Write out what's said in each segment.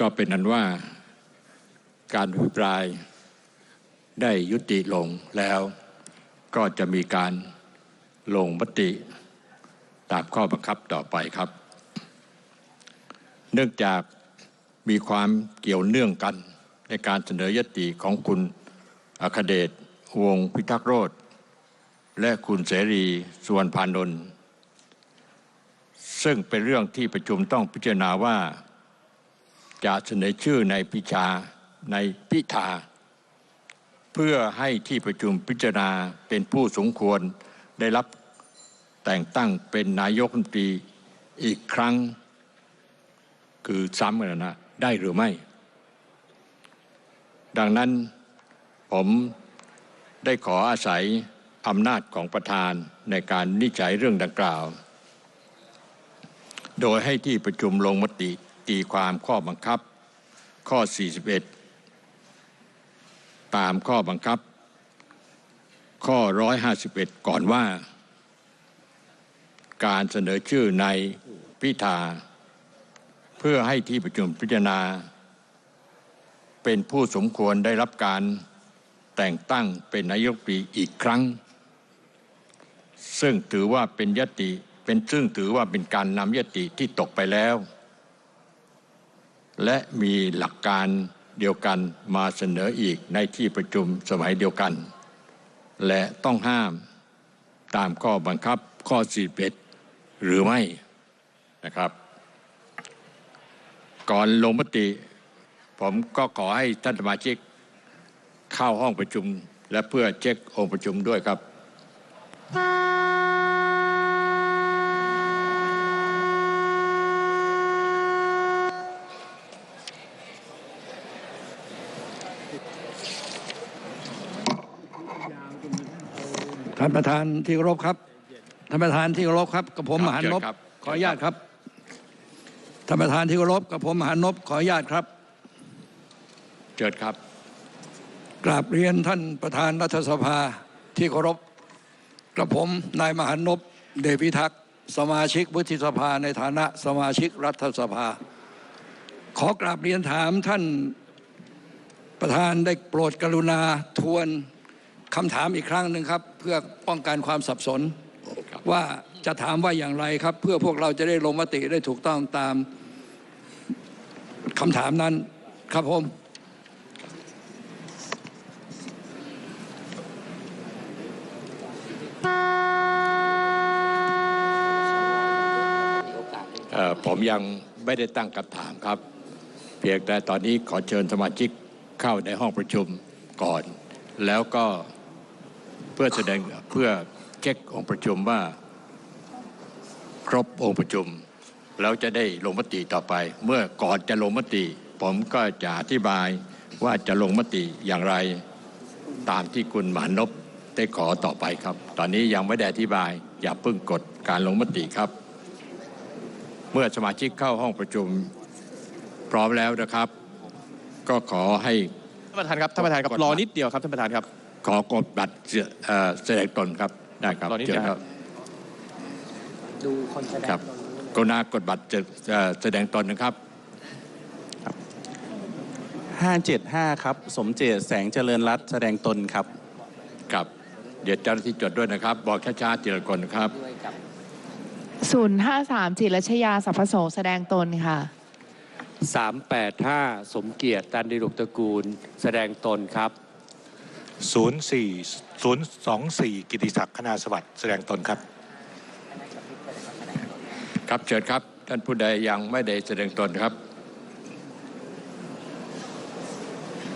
ก็เป็นนั้นว่าการอภิปรายได้ยุติลงแล้วก็จะมีการลงมติตามข้อบังคับต่อไปครับ เนื่องจากมีความเกี่ยวเนื่องกันในการเสนอยติของคุณอัคเดชวงพิทักษ์โรธและคุณเสรีสุวรรณพานนท์ซึ่งเป็นเรื่องที่ประชุมต้องพิจารณาว่า จะเสนอชื่อในพิชาในพิธา เพื่อให้ที่ประชุมพิจารณาเป็นผู้สมควรได้รับแต่งตั้งเป็นนายกรัฐมนตรีอีกครั้ง คือซ้ำกันนะได้หรือไม่ ดังนั้นผมได้ขออาศัยอำนาจของประธานในการนิจัยเรื่องดังกล่าว โดยให้ที่ประชุมลงมติ ตีความข้อบังคับ ข้อ 41 ตามข้อบังคับ ข้อ 151 ก่อนว่า การเสนอชื่อในพิธา เพื่อให้ที่ประชุมพิจารณา เป็นผู้สมควรได้รับการแต่งตั้งเป็นนายกรีอีกครั้ง ซึ่งถือว่าเป็นยติเป็นซึ่งถือว่าเป็นการนำยติที่ตกไปแล้ว และมีหลักการเดียวกันมาเสนออีกในที่ประชุมสมัยเดียวกัน และต้องห้ามตามข้อบังคับข้อ 41 หรือไม่นะครับ ก่อนลงมติ ผมก็ขอให้ท่านสมาชิกเข้าห้องประชุมและเพื่อเช็คองค์ประชุมด้วยครับ ท่านประธานที่เคารพครับท่านประธานที่เคารพครับกับผมครับมหานพเชิญครับขออนุญาตครับท่านประธานที่เคารพกับผมมหานพขออนุญาตครับเชิญครับ กราบเรียนท่านประธานรัฐสภาที่เคารพกระผมนายมหานพเดชพิทักษ์สมาชิกวุฒิสภาในฐานะสมาชิกรัฐสภา ขอกราบเรียนถามท่านประธานได้โปรดกรุณาทวน คำถามอีกครั้งหนึ่งครับ เพื่อป้องกันความสับสนครับว่าจะถามว่าอย่างไรครับ เพื่อพวกเราจะได้ลงมติได้ถูกต้องตามคำถามนั้นครับผมเอ่อผมยังไม่ได้ตั้งคำถามครับ เพียงแต่ตอนนี้ขอเชิญสมาชิกเข้าในห้องประชุมก่อน แล้วก็เพื่อแสดงเพื่อเช็คองค์ประชุมว่า ครบองค์ประชุมแล้วจะได้ลงมติต่อไป เมื่อก่อนจะลงมติ ผมก็จะอธิบายว่าจะลงมติอย่างไรตามที่คุณหมานพได้ขอต่อไปครับ ตอนนี้ยังไม่ได้อธิบาย อย่าเพิ่งกดการลงมติครับ เมื่อสมาชิกเข้าห้องประชุมพร้อมแล้วนะครับ ก็ขอให้ท่านประธานครับท่านประธานครับกดบัตรรอนิดเดียวครับท่านประธานครับ ขอกดบัตรเอ่อแสดงตนครับได้ครับรอนิดเชิเดีญยวคครัรับบดูคนแสดงครับตนกรุณากดบัตรจะเอ่อแสดงตนนะครับ 575 ครับ สมเจตแสงเจริญรัตน์แสดงตนครับ ครับ เดี๋ยวเจ้าหน้าที่จดด้วยนะครับ บอกช้าๆทีละคนนะครับด้วยกับศูนย์ห้าสามจิตรรัชยาสัพพโสแสดงตนค่ะ 385 สมเกียรติตันดิรุกตระกูลแสดงตนครับ 04 024 กิติศักดิ์คณาสวัสดิ์แสดงตนครับ ครับเชิญครับ ท่านผู้ใดยังไม่ได้แสดงตนครับ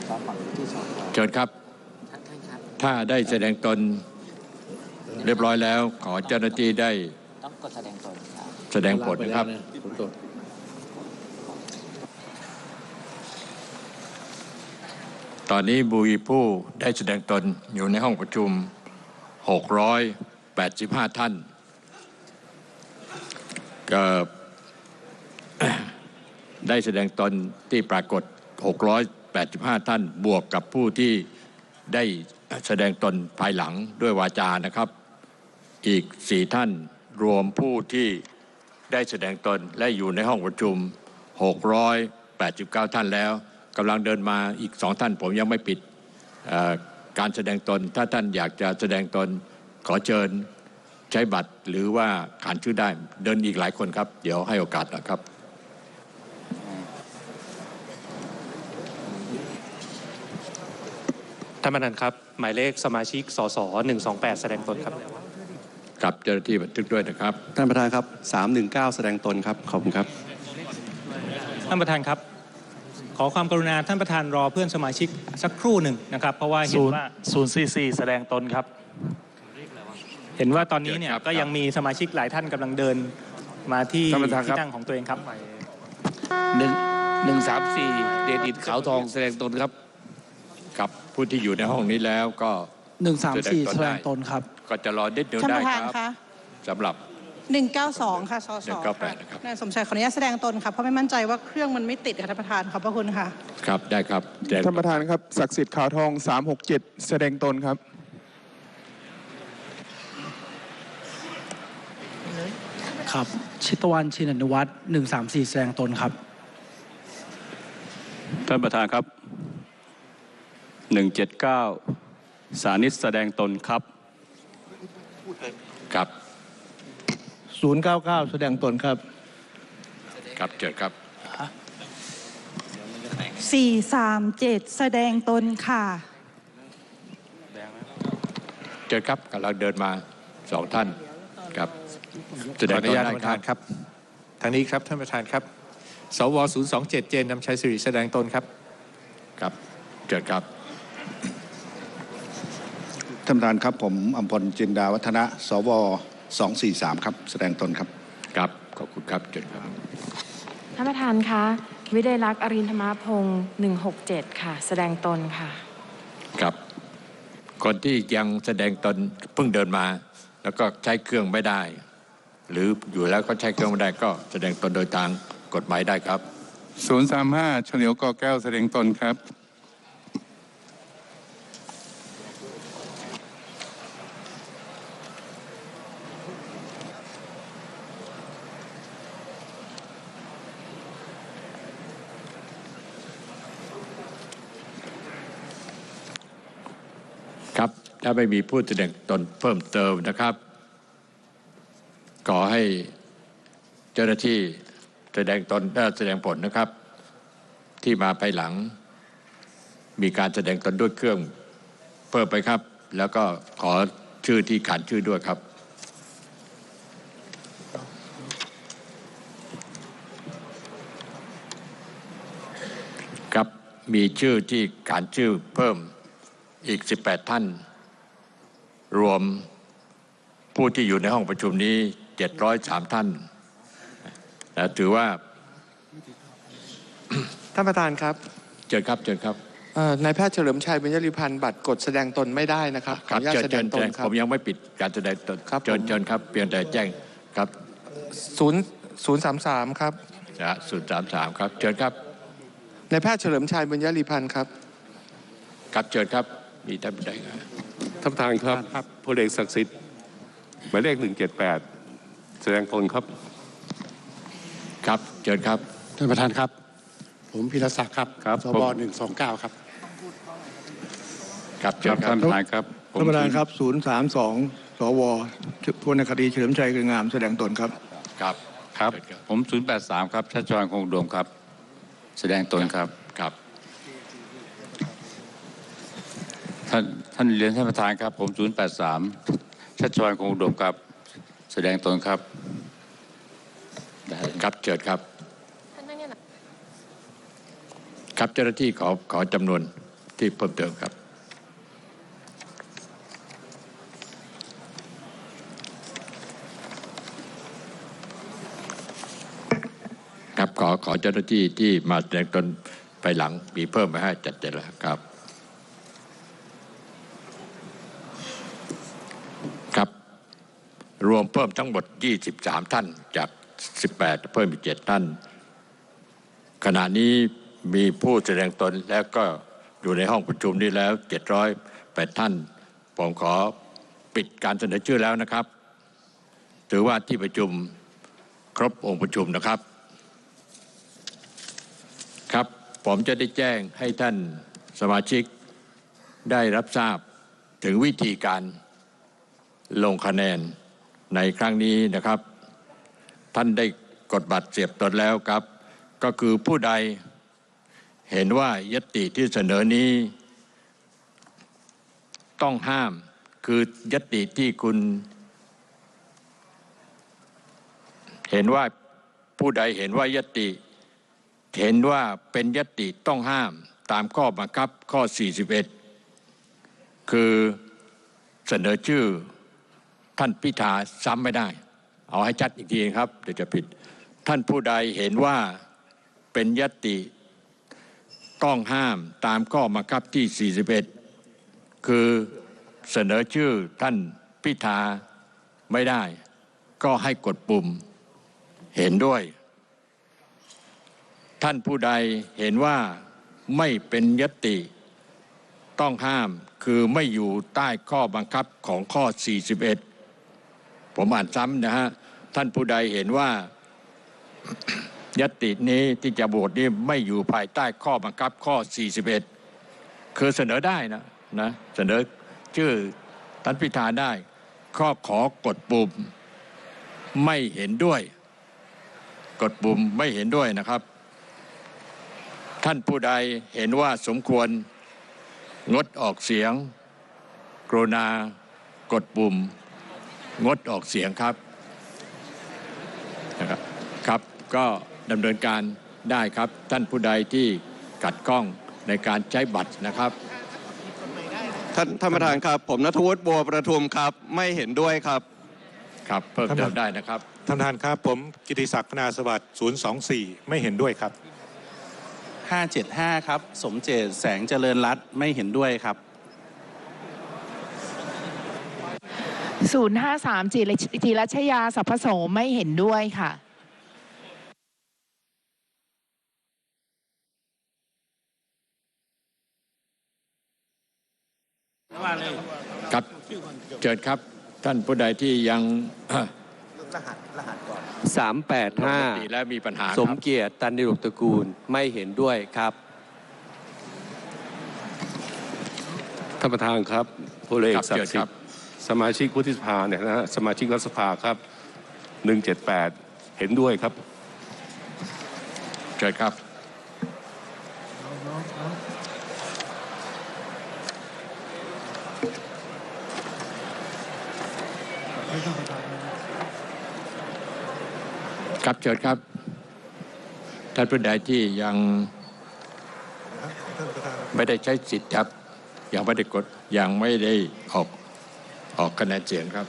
สองฝั่งที่สองเชิญครับท่านท่านครับ ถ้าได้แสดงตนเรียบร้อยแล้ว ขอเจ้าหน้าที่ได้ต้องกดแสดงตนครับแสดงผลนะครับ ตอนนี้บุยผู้ได้แสดงตนอยู่ในห้องประชุม 685 ท่านก็ได้แสดงตนที่ปรากฏ 685 ท่านบวกกับผู้ที่ได้แสดงตนภายหลังด้วยวาจานะครับ อีก4ท่านรวมผู้ที่ได้แสดงตนและอยู่ในห้องประชุม 689 ท่านแล้ว กำลังเดินมาอีกสองท่าน ผมยังไม่ปิดเอ่อการแสดงตน ถ้าท่านอยากจะแสดงตนขอเชิญใช้บัตรหรือว่าขานชื่อได้เดินอีกหลายคนครับ เดี๋ยวให้โอกาสนะครับท่านประธานครับ หมายเลขสมาชิกสส128แสดงตนครับครับเจ้าหน้าที่บันทึกด้วยนะครับ ท่านประธานครับ319แสดงตนครับขอบคุณครับ ท่านประธานครับข อความกรุณาท่านประธานรอเพื่อนสมาชิกสักครู่หนึ่งนะครับ เพราะว่าเห็นว่า044แสดงตนครับ เห็นว่าตอนนี้เนี่ยครับก็ยังมีสมาชิกหลายท่านกำลังเดินมาที่ท่านประธานครับที่นั่งของตัวเองครับหนึ่งหนึ่งสามสี่เดชอิดขาวทองแสดงตนครับครับผู้ที่อยู่ในห้องนี้แล้วก็หนึ่งสามสี่แสแสดดงงตตนนได้ครับ ก็จะรอนิดเดียวท่านได้ประธานครับคะสำหรับ 192 ค่ะสส198นะครับ นายสมชายขออนุญาตแสดงตนค่ะเพราะไม่มั่นใจว่าเครื่องมันไม่ติดค่ะท่านประธานขอบพระคุณค่ะ ครับ ได้ครับแจ้งท่านประธานครับศักดิ์สิทธิ์ขาวทอง 367 แสดงตนครับ ครับ ชิตวันชินอนุวัฒน์หนึ่งสามสี่แสดงตนครับ ท่านประธานครับ 179 สานิตแสดงตนครับ ครับ 099แสดงตนครับ ครับเชิญครับ437แสดงตนค่ะเชิญครับกำลังเดินมาสองท่านครับแสดของอตนุนญาตได้ท่านประครัธาบนครับ ทางนี้ครับท่านประธานครับ สว027เจนนำชัยสิริแสดงตนครับ ครับเชิญครับท่านประธานครับผมอมพลจินดาวัฒนะ สว 243 ครับ แสดงตนครับ ครับ ขอบคุณครับเชิญครับท่านประธานคะวิไดลักษณ์อรินธรรมพงศ์167 ค่ะ แสดงตนค่ะ ครับ คนที่ยังแสดงตนเพิ่งเดินมา แล้วก็ใช้เครื่องไม่ได้ หรืออยู่แล้วก็ใช้เครื่องไม่ได้ก็แสดงตนโดยทางกฎหมายได้ครับ 035เฉลียวกอแก้วแสดงตนครับาไม่มีผู้แสดงตนเพิ่มเติมนะครับ ขอให้เจ้าหน้าที่แสดงตนแสดงผลนะครับ ที่มาภายหลัง มีการแสดงตนด้วยเครื่องเพิ่มไปครับ แล้วก็ขอชื่อที่ขานชื่อด้วยครับครับมีชื่อที่ขานชื่อเพิ่มอีก 18 ท่าน รวมผู้ที่อยู่ในห้องประชุมนี้ 703 ท่านนะถือว่า ท่านประธานครับเชิญครับเชิญครับเอ่อนายแพทย์เฉลิมชัยเบญจริพันธ์บัตรกดแสดงตนไม่ได้นะครับขออนุญาตเชิญแสดเชิงญตนเชิญครัผบมยังไม่ปิดการแสดงตนครับเชิญผมเชิญครับเพียงแต่แจ้งครับศูนย์ศูนย์สามสามครับนะศูนย์สามสามครับเชิญครับนายแพทย์เฉลิมชัยเบญจริพันธ์ครับ ครับเชิญครับมีท่านใดครับ ท่านประธานครับพลเอกศักดิ์สิทธิ์หมายเลข178แสดงตนครับ ครับเชิญครับท่านประธานครับ ผมพิรศักดิ์ครับครับสว129ครับ ครับเชิญครับท่านประธานครับท่านประธานครับ032สวพลนคดีเฉลิมชัยคืองามแสดงตนครับครับครับเชิญครับผม083ครับชัชวานคงอุดมครับ แสดงตนครับครับท่าน ท่านเรียนท่านประธานครับ ผม 083 ชัชวานคงอุดมครับ แสดงตนครับครับเชิญครับ ครับเจ้าหน้าที่ขอขอจำนวนที่เพิ่มเติมครับครับขอขอเจ้าหน้าที่ที่มาแสดงตนไปหลังมีเพิ่มไปให้จัดเจนแล้วครับครับ วมเพิ่มทั้งหมด 23 ท่านจาก 18 เพิ่มอีก 7 ท่าน ขณะนี้มีผู้แสดงตนแล้วก็อยู่ในห้องประชุมนี้แล้ว 708 ท่าน ผมขอปิดการเสนอชื่อแล้วนะครับ ถือว่าที่ประชุมครบองค์ประชุมนะครับ ครับ ผมจะได้แจ้งให้ท่านสมาชิกได้รับทราบถึงวิธีการลงคะแนน ในครั้งนี้นะครับ ท่านได้กดบัตรเสียบตนแล้วครับ ก็คือผู้ใดเห็นว่ายติที่เสนอนี้ ต้องห้ามคือยติที่คุณ เห็นว่าผู้ใดเห็นว่ายติ เห็นว่าเป็นยตติต้องห้ามตามข้อบังคับข้อ 41 คือเสนอชื่อ ท่านพิธาซ้ำไม่ได้ เอาให้ชัดอีกทีครับ เดี๋ยวจะผิด ท่านผู้ใดเห็นว่าเป็นยติต้องห้ามตามข้อบังคับที่ 41 คือเสนอชื่อท่านพิธาไม่ได้ ก็ให้กดปุ่มเห็นด้วย ท่านผู้ใดเห็นว่าไม่เป็นยติ ต้องห้ามคือไม่อยู่ใต้ข้อบังคับของข้อ 41 ผมอ่านซ้ำนะฮะ ท่านผู้ใดเห็นว่า ยตตินี้ที่จะโหวตนี้ไม่อยู่ภายใต้ข้อบังคับข้อ 41 คือเสนอได้นะนะ เสนอชื่อท่านพิธาได้ ข้อขอกดปุ่มไม่เห็นด้วย กดปุ่มไม่เห็นด้วยนะครับ ท่านผู้ใดเห็นว่าสมควรงดออกเสียง กรุณากดปุ่ม งดออกเสียงครับนะครับครับก็ดำเนินการได้ครับ ท่านผู้ใดที่ขัดข้องในการใช้บัตรนะครับ ท่านท่านประธานครับ ผมนัทวุฒิบัวประทุมครับ ไม่เห็นด้วยครับครับเพิ่มเติมได้นะครับ ท่านประธานครับ ผมกิติศักดิ์นาสวัสดิ์024 ไม่เห็นด้วยครับ 575 ครับ สมเจตแสงเจริญรัตน์ไม่เห็นด้วยครับ 053จิรจิรัชยาสัพพโสไม่เห็นด้วยค่ะครับเชิญครับท่านผู้ใดที่ยังสามแปดห้าลงมติและมีปัญหาครับสมเกียรติตันดิรุกตระกูลไม่เห็นด้วยครับท่านประธานครับพลเอกครับศักเชิญดิ์คสิรัทบธิ์ สมาชิกวุฒิสภาเนี่ยนะฮะสมาชิกรัฐสภาครับ 178 เห็นด้วยครับเชิญครับ ครับเชิญครับ ท่านผู้ใดที่ยังไม่ได้ใช้สิทธิ์ครับ ยังไม่ได้กดยังไม่ได้ออก ออกคะแนนเสียงครับ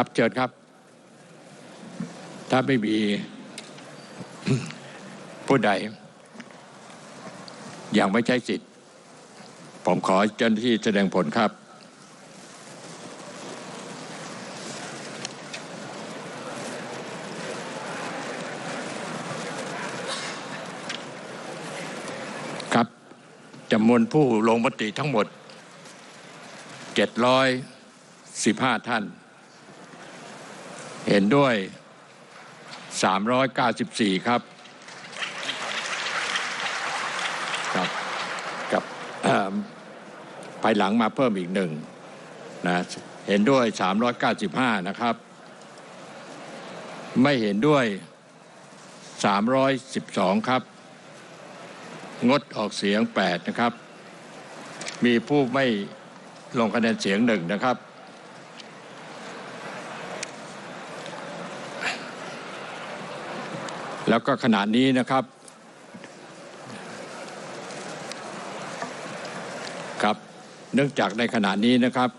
ครับเชิญครับ ถ้าไม่มีผู้ใด ยังไม่ใช้สิทธิ์ ผมขอเจ้าหน้าที่แสดงผลครับครับจำนวนผู้ลงมติทั้งหมด 715 ท่าน เห็นด้วย 394 ครับครับกับภายหลังมาเพิ่มอีกหนึ่งนะเห็นด้วย 395 นะครับ ไม่เห็นด้วย 312 ครับ งดออกเสียง 8 นะครับ มีผู้ไม่ลงคะแนนเสียงหนึ่งนะครับ แล้วก็ขณะนี้นะครับครับ เนื่องจากในขณะนี้นะครับ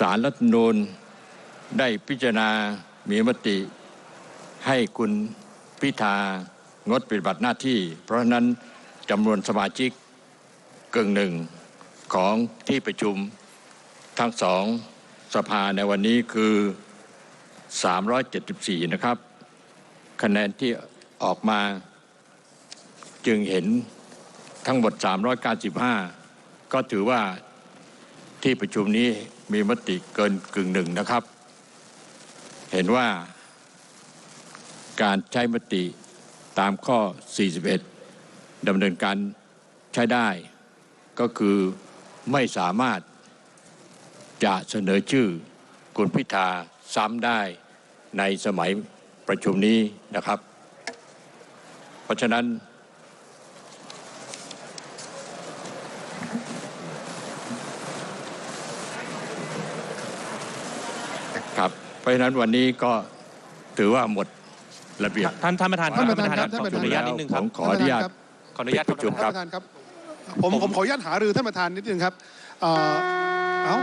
สารรัฐนูญได้พิจารณามีมติ ให้คุณพิธางดปฏิบัติหน้าที่ เพราะฉะนั้นจำนวนสมาชิกกึ่งหนึ่งของที่ประชุมทั้งสองสภาในวันนี้คือ 374 นะครับ คะแนนที่ออกมาจึงเห็นทั้งหมด 395 ก็ถือว่าที่ประชุมนี้มีมติเกินกึ่งหนึ่งนะครับ เห็นว่าการใช้มติตามข้อ 41ดำเนินการใช้ได้ ก็คือไม่สามารถจะเสนอชื่อคุณพิธาซ้ำได้ในสมัย ประชุมนี้นะครับ เพราะฉะนั้น ครับ เพราะฉะนั้นวันนี้ก็ถือว่าหมดระเบียบท่านท่านประธานครับท่านประธานครับขออนุญาตนิดนึงครับผมขออนุญาตขออนุญาตปิดประชุมครับท่านประธานครับผมผมขออนุญาตหารือท่านประธานนิดนึงครับเอ่อเอ้า